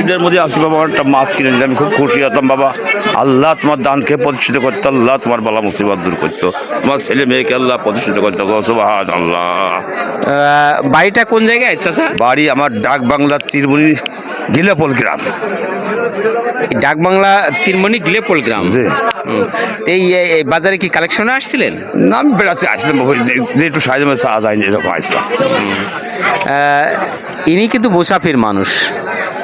ঈদের মধ্যে আসি বাবা একটা মাছ কিনে দিলে আমি খুব খুশি হতাম বাবা। আল্লাহ তোমার দানকে প্রতিষ্ঠিত করতো আল্লাহ তোমার বালা মুসিবত দূর করতো। তোমার ছেলে মেয়েকে আল্লাহ প্রতিষ্ঠিত করতো। আল্লাহ বাড়িটা কোন জায়গায় চাচা? বাড়ি আমার ডাক বাংলার তিরমুনি গিলাপল গ্রাম। ডাক বাংলা তিনমণি গ্লেপোল গ্রাম। এই এই- বাজারে কি কালেকশনে আসছিলেন নাম বেড়াচ্ছে বেড়াচ্ছি আসছিলাম একটু সাহায্য চাওয়া যায়নি এরকম আসলাম ইনি কিন্তু মুসাফির মানুষ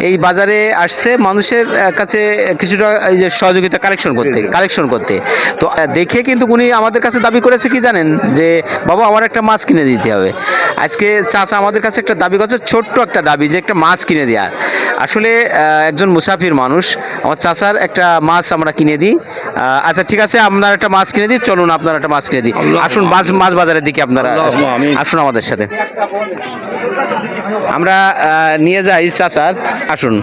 এই বাজারে আসছে মানুষের কাছে কিছুটা এই যে সহযোগিতা কালেকশন করতে কালেকশন করতে। তো দেখে কিন্তু উনি আমাদের কাছে দাবি করেছে কি জানেন? যে বাবা আমার একটা মাছ কিনে দিতে হবে। আজকে চাচা আমাদের কাছে একটা দাবি করছে ছোট্ট একটা দাবি যে একটা মাছ কিনে দেওয়ার আসলে একজন মুসাফির মানুষ আমার চাচার একটা মাছ আমরা কিনে দিই। আচ্ছা ঠিক আছে আপনার একটা মাছ কিনে দিই চলুন আপনার একটা মাছ কিনে দিই। আসুন মাছ মাছ বাজারের দিকে আপনারা আসুন আমাদের সাথে। আমরা নিয়ে যাই চাচার। আসুন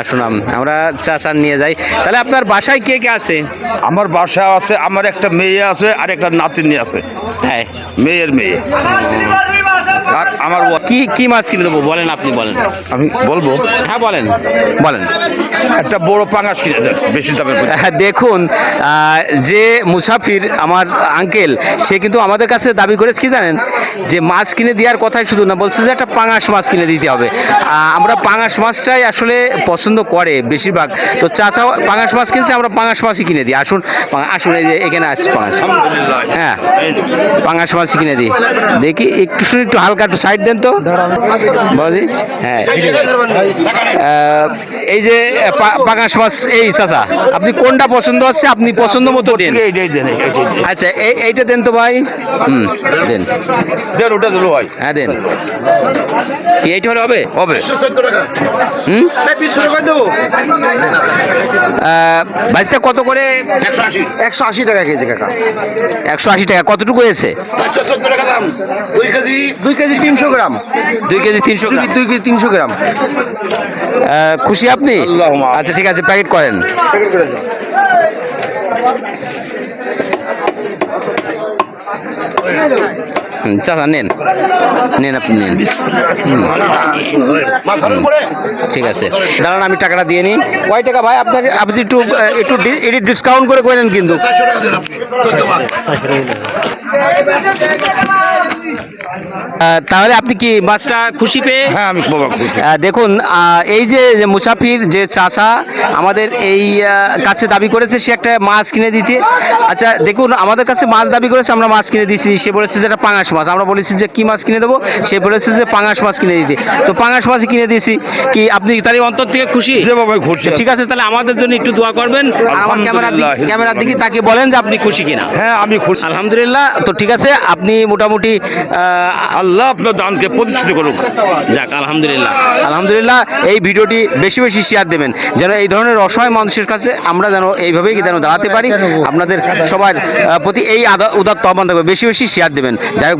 আসুন আমরা চা চান নিয়ে যাই। তাহলে আপনার বাসায় কে কে আছে? আমার বাসা আছে আমার একটা মেয়ে আছে আর একটা নাতিনি আছে। হ্যাঁ। মেয়ের মেয়ে। আর আমার কি কি মাছ কিনে দেবো? বলেন আপনি বলেন। আমি বলব? হ্যাঁ বলেন। বলেন। একটা বড় পাঙাশ কিনে দেন বেশি মধ্যে। হ্যাঁ, দেখুন যে মুসাফির আমার আঙ্কেল সে কিন্তু আমাদের কাছে দাবি করেছে কি জানেন? যে মাছ কিনে দেওয়ার কথাই শুধু না বলছে যে একটা পাঙাশ মাছ কিনে দিতে হবে। আমরা পাঙাশ মাছটাই আসলে পছন্দ করে বেশিরভাগ। তো চাচা পাঙাশ মাছ কিনছে আমরা পাঙাশ মাছই কিনে দিই। আসুন আসুন এই যে এখানে আসছে পাঙাশ। হ্যাঁ পাঙাশ মাছই কিনে দিই। দেখি একটু শুনে একটু হালকা একটু সাইড দেন তো। বলি হ্যাঁ। এই যে পা- পাঙাশ মাছ এই চাচা আপনি কোনটা পছন্দ হচ্ছে আপনি পছন্দ মতো দেন। আচ্ছা এই এইটা দেন তো ভাই। হুম দেন। দেন ওটা দিলো ভাই। হ্যাঁ দেন। কি এইটা হলে হবে? হবে। হুম? ভাইসটা কত করে? একশো আশি। টাকা কেজি কাকা। একশো আশি টাকা। কতটুকু হয়েছে? দুই কেজি? দুই কেজি তিনশো গ্রাম। দুই কেজি তিনশো দুই কেজি তিনশো গ্রাম। খুশি আপনি? আচ্ছা ঠিক আছে প্যাকেট করেন। হুম, চাচা নেন। নেন আপনি নেন। ঠিক আছে। দাঁড়ান আমি টাকাটা দিয়ে নিই। কয় টাকা ভাই? আপনার আপনি একটু একটু একটু ডিসকাউন্ট করে করেন কিন্তু। আহ, তাহলে আপনি কি মাছটা খুশি পেয়ে? হ্যাঁ দেখুন এই যে মুসাফির যে চাচা আমাদের এই কাছে দাবি করেছে সে একটা মাছ কিনে দিতে। আচ্ছা দেখুন আমাদের কাছে মাছ দাবি করেছে আমরা মাছ কিনে দিয়েছি। সে বলেছে যে এটা পাঙাশ মাছ। আমরা বলেছি যে কি মাছ কিনে দেবো? সে বলেছে যে পাঙাশ মাছ কিনে দিতে। তো পাঙাশ মাছ কিনে দিয়েছি। কি আপনি তারই অন্তর থেকে খুশি? খুশি। ঠিক আছে তাহলে আমাদের জন্য একটু দোয়া করবেন। আর আমার ক্যামেরার দিকে। ক্যামেরার দিকে তাকে বলেন যে আপনি খুশি কিনা। হ্যাঁ আমি খুশি। আলহামদুলিল্লাহ। তো ঠিক আছে আপনি মোটামুটি আল্লাহ আপনার দানকে প্রতিষ্ঠিত করুক। যাক আলহামদুলিল্লাহ। আলহামদুলিল্লাহ এই ভিডিওটি বেশি বেশি শেয়ার দেবেন। যেন এই ধরনের অসহায় মানুষের কাছে আমরা যেন এইভাবেই যেন দাঁড়াতে পারি। আপনাদের সবার প্রতি এই উদাত্ত আহ্বান থাকবে। বেশি বেশি শেয়ার দেবেন। যাই হোক